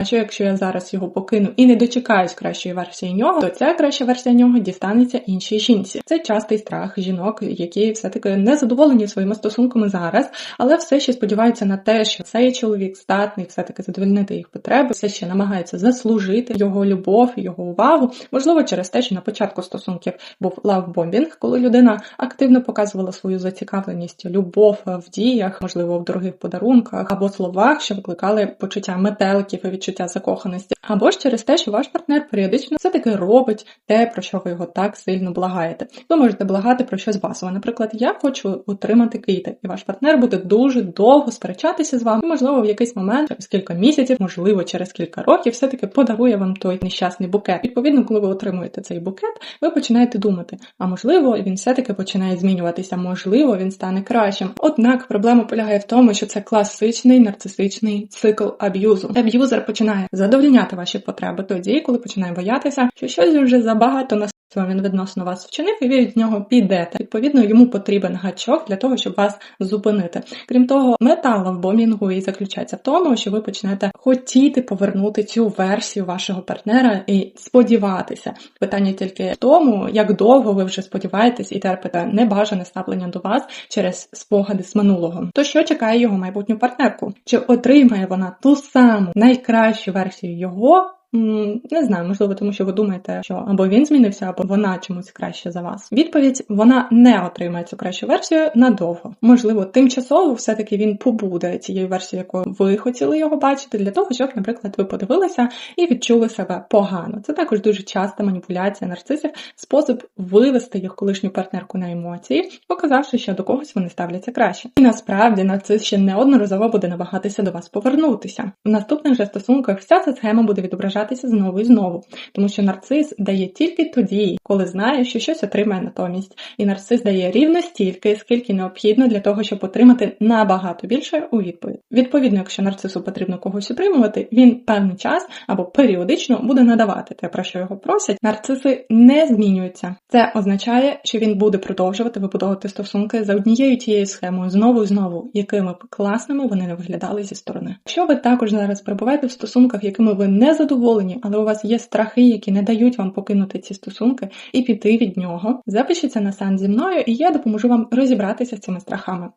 А що якщо я зараз його покину і не дочекаюсь кращої версії нього, то ця краща версія нього дістанеться іншій жінці. Це частий страх жінок, які все-таки не задоволені своїми стосунками зараз, але все ще сподіваються на те, що цей чоловік здатний все-таки задовольнити їх потреби, все ще намагається заслужити його любов, його увагу. Можливо, через те, що на початку стосунків був лавбомбінг, коли людина активно показувала свою зацікавленість, любов в діях, можливо, в дорогих подарунках або словах, що викликали почуття метеликів і відчуття закоханості, або ж через те, що ваш партнер періодично все таки робить те, про що ви його так сильно благаєте. Ви можете благати про щось базове. Наприклад, я хочу отримати квіти, і ваш партнер буде дуже довго сперечатися з вами. Можливо, в якийсь момент через кілька місяців, можливо, через кілька років, все таки подарує вам той нещасний букет. Відповідно, коли ви отримуєте цей букет, ви починаєте думати, а можливо, він все таки починає змінюватися, можливо, він стане кращим. Однак проблема полягає в тому, що це класичний нарцисичний цикл аб'юзу. Аб'юзер починає задовольняти ваші потреби тоді, коли починає боятися, що щось вже забагато на він відносно вас вчинив, і ви від нього підете. Відповідно, йому потрібен гачок для того, щоб вас зупинити. Крім того, мета лавбомінгу і заключається в тому, що ви почнете хотіти повернути цю версію вашого партнера і сподіватися. Питання тільки в тому, як довго ви вже сподіваєтесь і терпите небажане ставлення до вас через спогади з минулого. То що чекає його майбутню партнерку? Чи отримає вона ту саму найкращу версію його? Не знаю, можливо, тому що ви думаєте, що або він змінився, або вона чомусь краще за вас. Відповідь вона не отримає цю кращу версію надовго. Можливо, тимчасово все-таки він побуде цією версією, якою ви хотіли його бачити, для того, щоб, наприклад, ви подивилися і відчули себе погано. Це також дуже часта маніпуляція нарцисів, спосіб вивести їх колишню партнерку на емоції, показавши, що до когось вони ставляться краще. І насправді нарцис ще неодноразово буде намагатися до вас повернутися. В наступних же стосунках вся ця схема буде відображати повертатися знову і знову, тому що нарцис дає тільки тоді, коли знає, що щось отримає натомість. І нарцис дає рівно стільки, скільки необхідно для того, щоб отримати набагато більше у відповідь. Відповідно, якщо нарцису потрібно когось отримувати, він певний час або періодично буде надавати те, про що його просять. Нарциси не змінюються. Це означає, що він буде продовжувати вибудовувати стосунки за однією тією схемою знову і знову, якими б класними вони не виглядали зі сторони. Якщо ви також зараз перебуваєте в стосунках, якими ви не задоволені, задоволені, але у вас є страхи, які не дають вам покинути ці стосунки і піти від нього. Запишіться на сан зі мною, і я допоможу вам розібратися з цими страхами.